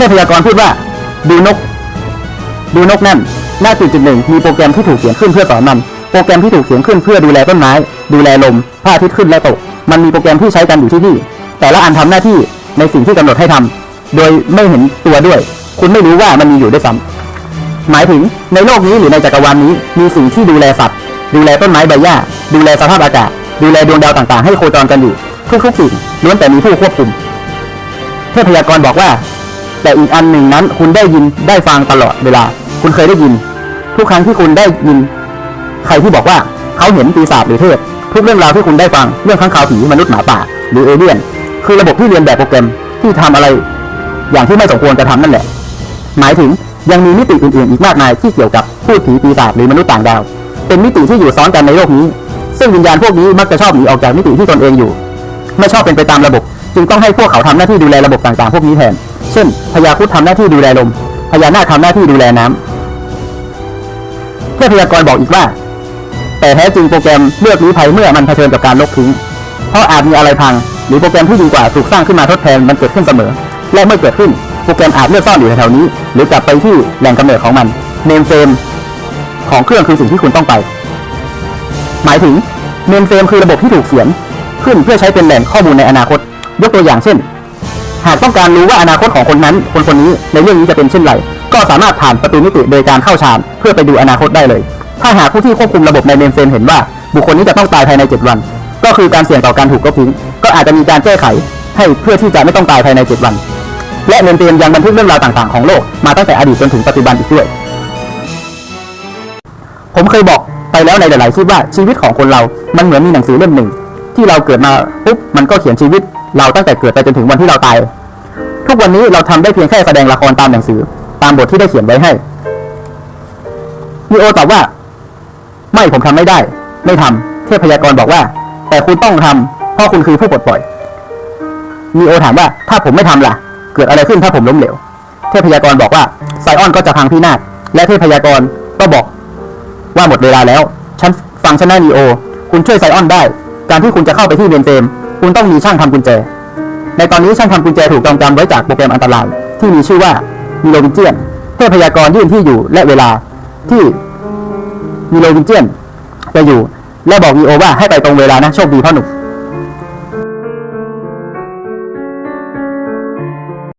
ทพยากรพูดว่าดูนก ดูนกนั่นหน้าจุดจุดหนึ่งมีโปรแกรมที่ถูกเขียนขึ้นเพื่อสอนมัน โปรแกรมที่ถูกเขียนขึ้นเพื่อดูแลต้นไม้ ดูแลลมพระอาทิตย์ขึ้นและตก มันมีโปรแกรมที่ใช้กันอยู่ที่นี่ แต่ละอันทำหน้าที่ในสิ่งที่กำหนดให้ทำโดยไม่เห็นตัวด้วย คุณไม่รู้ว่ามันมีอยู่ด้วยซ้ำหมายถึงในโลกนี้หรือในจักรวาลนี้ มีสิ่งที่ดูแลสัตว์ ดูแลต้นไม้ใบหญ้า ดูแลสภาพอากาศ ดูแลดวงดาวต่างๆ ให้โคจรกันอยู่ทุกๆสิ่งล้วนแต่มีผู้ควบคุมเทพยากรบอกว่า แต่อีกอันหนึ่งนั้น คุณได้ยินได้ฟังตลอดเวลา คุณเคยได้ยิน ทุกครั้งที่คุณได้ยิน ใครที่บอกว่าเขาเห็นปีศาจหรือเทพทุกเรื่องราวที่คุณได้ฟังเรื่องข้างคาวผีมนุษย์หมาป่า หรือเอเลี่ยน คือระบบที่เรียนแบบโปรแกรมที่ทำอะไร อย่างที่ไม่สมควรจะทำนั่นแหละ หมายถึงยังมีมิติอื่นๆ อีกมากมายที่เกี่ยวกับพูดผีปีศาจหรือมนุษย์ต่างดาว เป็นมิติที่อยู่ซ้อนกันในโลกนี้ ซึ่งวิญญาณพวกนี้มักจะชอบหนีออกจากมิติที่ตนเองอยู่ ไม่ชอบเป็นไปตามระบบ จึงต้องให้พวกเขาทำหน้าที่ดูแลระบบต่างๆ พวกนี้แทน เช่นพญาครุฑทำหน้าที่ดูแลลมพญานาคทำหน้าที่ดูแลน้ำเทพยากรณ์บอกอีกว่า แต่แท้จริงโปรแกรมเลือกลี้ภัยเมื่อมันเผชิญกับการลบทิ้ง เพราะอาจมีอะไรพัง หรือโปรแกรมที่ดีกว่าถูกสร้างขึ้นมาทดแทนมันเกิดขึ้นเสมอ และเมื่อเกิดขึ้นโปรแกรมอาจเลือกซ่อนอยู่แถวๆนี้ หรือกลับไปที่แหล่งกำเนิดของมันเนมเฟรมของเครื่องคือสิ่งที่คุณต้องไป หมายถึงเนมเฟรมคือระบบที่ถูกเขียน ขึ้นเพื่อใช้เป็นแหล่งข้อมูลในอนาคต ยกตัวอย่างเช่น หากต้องการรู้ว่าอนาคตของคนนั้น คนคนนี้ในเรื่องนี้จะเป็นเช่นไร ก็สามารถผ่านประตูมิติโดยการเข้าฌานเพื่อไปดูอนาคตได้เลย ถ้าหากผู้ที่ควบคุมระบบในเมนเฟรมเห็นว่า บุคคลนี้จะต้องตายภายใน 7 วัน ก็คือการเสี่ยงต่อการถูกลบทิ้ง ก็อาจจะมีการแก้ไข ให้เพื่อที่จะไม่ต้องตายภายใน 7 วัน และเมนเฟรมยังบันทึกเรื่องราวต่างๆของโลกมาตั้งแต่อดีตจนถึงปัจจุบันอีกด้วย ผมเคยบอกไปแล้วในหลายๆคลิปว่าชีวิตของคนเรา มันเหมือนมีหนังสือเล่มหนึ่ง ที่เราเกิดมาปุ๊บมันก็เขียนชีวิต เราตั้งแต่เกิดไปจนถึงวันที่เราตาย ทุกวันนี้เราทำได้เพียงแค่แสดงละครตามหนังสือ ตามบทที่ได้เขียนไว้ให้นีโอตอบว่า ไม่ผมทำไม่ได้ ไม่ทำเทพพยากรบอกว่า แต่คุณต้องทำเพราะคุณคือผู้ปลดปล่อยนีโอถามว่าถ้าผมไม่ทำล่ะ เกิดอะไรขึ้นถ้าผมล้มเหลวเทพพยากรบอกว่าไซออนก็จะพังพินาศและเทพพยากรก็บอกว่าหมดเวลาแล้ว ฉันฟังฉันได้นีโอ คุณช่วยไซออนได้ การที่คุณจะเข้าไปที่เมนเฟรมคุณต้องมีช่างทำกุญแจ ในตอนนี้ช่างทำกุญแจถูกจองจำไว้จากโปรแกรมอันตราย ที่มีชื่อว่ามิโลวินเจียนเพื่อพยากรยื่นที่อยู่และเวลาที่มิโลวินเจียนจะอยู่ และบอกวีโอว่าให้ไปตรงเวลานะโชคดีพ่อหนุ่ม